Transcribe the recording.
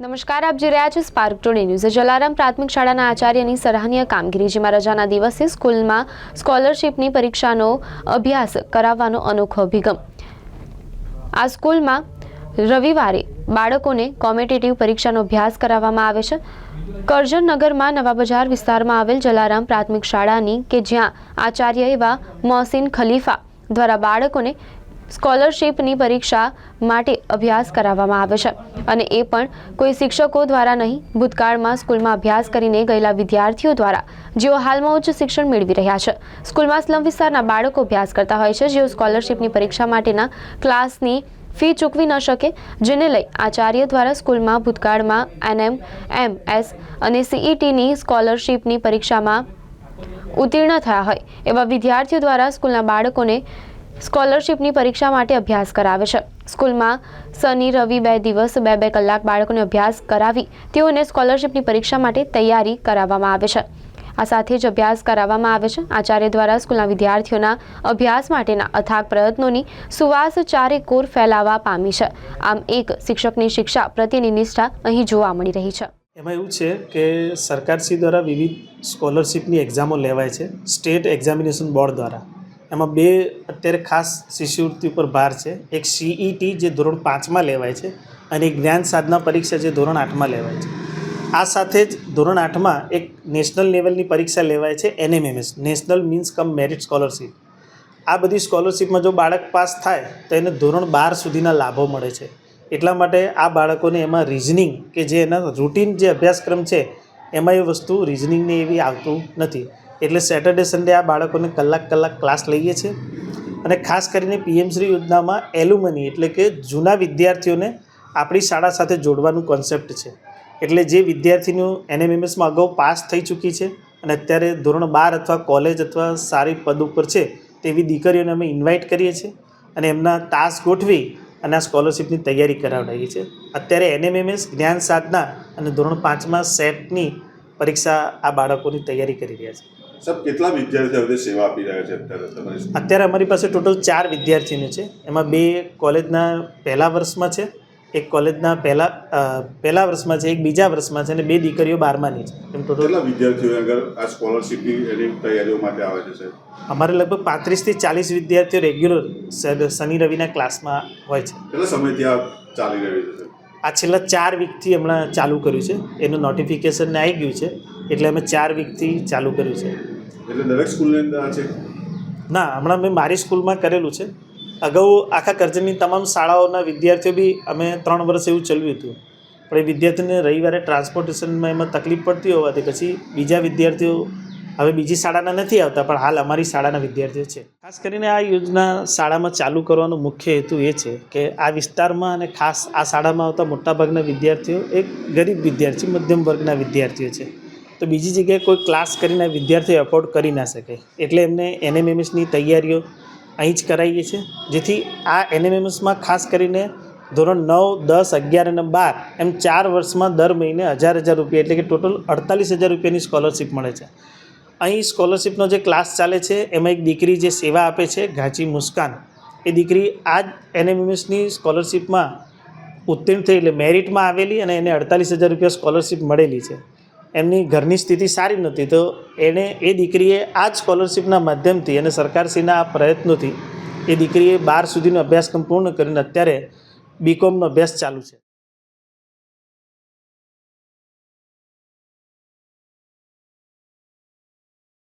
નમસ્કાર, આપ જોઈ રહ્યા છો સ્પાર્ક ટુડે ન્યૂઝ જલારામ પ્રાથમિક શાળાના આચાર્યની સરાહનીય કામગીરી, જેમાં રજાના દિવસે સ્કૂલમાં સ્કોલરશિપની પરીક્ષાનો અભ્યાસ કરાવવાનો અનોખો અભિગમ. આ સ્કૂલમાં રવિવારે બાળકોને કોમ્પિટેટિવ પરીક્ષાનો અભ્યાસ કરાવવામાં આવે છે. કરજણનગરમાં નવા બજાર વિસ્તારમાં આવેલ જલારામ પ્રાથમિક શાળાની કે જ્યાં આચાર્ય એવા મોહસિન ખલીફા દ્વારા બાળકોને સ્કોલરશિપની પરીક્ષા માટે અભ્યાસ કરાવવામાં આવે છે અને એ પણ કોઈ શિક્ષકો દ્વારા નહીં, ભૂતકાળમાં સ્કૂલમાં અભ્યાસ કરીને ગયેલા વિદ્યાર્થીઓ દ્વારા, જેઓ હાલમાં ઉચ્ચ શિક્ષણ મેળવી રહ્યા છે. સ્કૂલમાં સ્લમ વિસ્તારના બાળકો અભ્યાસ કરતા હોય છે, જેઓ સ્કોલરશિપની પરીક્ષા માટેના ક્લાસની ફી ચૂકવી ન શકે, જેને લઈ આચાર્ય દ્વારા સ્કૂલમાં ભૂતકાળમાં એનએમ એમ એસ અને સીઈટીની સ્કોલરશિપની પરીક્ષામાં ઉત્તીર્ણ થયા હોય, એવા વિદ્યાર્થીઓ દ્વારા સ્કૂલના બાળકોને સ્કોલરશિપની પરીક્ષા માટે અભ્યાસ કરાવે છે. સ્કૂલમાં શનિ, રવિ બે દિવસ બે બે કલાક બાળકોને અભ્યાસ કરાવી તેઓને સ્કોલરશિપની પરીક્ષા માટે તૈયારી કરાવવામાં આવે છે. આ સાથે જ અભ્યાસ કરાવવામાં આવે છે. આચાર્ય દ્વારા સ્કૂલના વિદ્યાર્થીઓના અભ્યાસ માટેના અથાગ પ્રયત્નોની સુવાસ ચારે કોર ફેલાવા પામી છે. આમ એક શિક્ષકની શિક્ષા પ્રત્યેની નિષ્ઠા અહીં જોવા મળી રહી છે. એમાં એવું છે કે સરકારશ્રી દ્વારા વિવિધ સ્કોલરશિપની એક્ઝામો લેવાય છે. સ્ટેટ એક્ઝામિનેશન બોર્ડ દ્વારા. એમાં બે અત્યારે ખાસ શિષ્યવૃત્તિ ઉપર ભાર છે. એક સીઈટી જે ધોરણ પાંચમાં લેવાય છે અને એક જ્ઞાન સાધના પરીક્ષા જે ધોરણ આઠમાં લેવાય છે. આ સાથે જ ધોરણ આઠમાં એક નેશનલ લેવલની પરીક્ષા લેવાય છે NMMS national means cum merit scholarship આ બધી સ્કોલરશિપમાં જો બાળક પાસ થાય તો એને ધોરણ બાર સુધીના લાભો મળે છે. એટલા માટે આ બાળકોને એમાં રિઝનિંગ કે જે એના રૂટીન જે અભ્યાસક્રમ છે, એમાં એ વસ્તુ રિઝનિંગને એવી આવતું નથી. એટલે સેટરડે સન્ડે આ બાળકોને કલાક કલાક ક્લાસ લઈએ છીએ. અને ખાસ કરીને પીએમશ્રી યોજનામાં એલુમની એટલે કે જૂના વિદ્યાર્થીઓને આપણી શાળા સાથે જોડવાનું કોન્સેપ્ટ છે. એટલે જે વિદ્યાર્થીનું એનએમએમએસમાં અગાઉ પાસ થઈ ચૂકી છે અને અત્યારે ધોરણ બાર અથવા કોલેજ અથવા સારી પદ ઉપર છે તેવી દીકરીઓને અમે ઇન્વાઇટ કરીએ છીએ અને એમના તાસ ગોઠવી અને આ સ્કોલરશિપની તૈયારી કરાવડાવીએ છીએ. અત્યારે એનએમએમએસ જ્ઞાન સાધના અને ધોરણ પાંચમાં સેટની પરીક્ષા આ બાળકોની તૈયારી કરી રહ્યા છે. સાહેબ કેટલા વિદ્યાર્થીઓ હવે સેવા આપી રહ્યા છે અત્યારે તમારી અત્યારે અમારી પાસે ટોટલ ચાર વિદ્યાર્થીઓ છે. એમાં બે કોલેજના પહેલા વર્ષમાં છે એક કોલેજના પહેલા પહેલા વર્ષમાં છે એક બીજા વર્ષમાં છે અને બે દીકરીઓ બારમાની છે. એમ ટોટલ કેટલા વિદ્યાર્થીઓ આગળ આ સ્કોલરશિપની એની તૈયારીઓ માટે આવે છે સાહેબ? અમારે લગભગ પાંત્રીસથી ચાલીસ વિદ્યાર્થીઓ રેગ્યુલર શનિ રવિના ક્લાસમાં હોય છે. કેટલા સમયથી આ ચાલી રહ્યું છે આ છેલ્લા ચાર વીકથી હમણાં ચાલુ કર્યું છે. એનું નોટિફિકેશન આવી ગયું છે. એટલે અમે ચાર વીકથી ચાલુ કર્યું છે. એટલે દરેક સ્કૂલની અંદર આ છે? ના હમણાં મેં મારી સ્કૂલમાં કરેલું છે. અગાઉ આખા કરજણની તમામ શાળાઓના વિદ્યાર્થીઓ બી અમે ત્રણ વર્ષ એવું ચલાવ્યું હતું. પણ એ વિદ્યાર્થીઓને રવિવારે ટ્રાન્સપોર્ટેશનમાં એમાં તકલીફ પડતી હોવાથી પછી બીજા વિદ્યાર્થીઓ હવે બીજી શાળાના નથી આવતા પણ હાલ અમારી શાળાના વિદ્યાર્થીઓ છે. ખાસ કરીને આ યોજના શાળામાં ચાલુ કરવાનો મુખ્ય હેતુ એ છે કે આ વિસ્તારમાં અને ખાસ આ શાળામાં આવતા મોટાભાગના વિદ્યાર્થીઓ એક ગરીબ વિદ્યાર્થી મધ્યમ વર્ગના વિદ્યાર્થીઓ છે. તો બીજી જગ્યાએ કોઈ ક્લાસ કરીને વિદ્યાર્થી એફોર્ડ કરી ના શકે. એટલે એમને એનએમએમએસની તૈયારીઓ અહીં જ કરાવીએ છીએ. જેથી આ એનએમએમએસમાં ખાસ કરીને ધોરણ નવ, દસ, અગિયાર અને બાર એમ ચાર વર્ષમાં દર મહિને હજાર હજાર રૂપિયા એટલે કે ટોટલ અડતાલીસ હજાર રૂપિયાની સ્કોલરશિપ મળે છે. અહીં સ્કોલરશિપનો જે ક્લાસ ચાલે છે, એમાં એક દીકરી જે સેવા આપે છે, ઘાંચી મુસ્કાન, એ દીકરી આ જ એનએમએમએસની સ્કોલરશિપમાં ઉત્તીર્ણ થઈ એટલે મેરિટમાં આવેલી અને એને અડતાલીસ હજાર રૂપિયા સ્કોલરશિપ મળેલી છે. એમની ઘરની સ્થિતિ સારી નહોતી, તો એણે એ દીકરીએ આ જ સ્કોલરશિપના માધ્યમથી અને સરકારશ્રીના આ પ્રયત્નોથી એ દીકરીએ બાર સુધીનો અભ્યાસક્રમ પૂર્ણ કરીને અત્યારે બીકોમનો અભ્યાસ ચાલુ છે.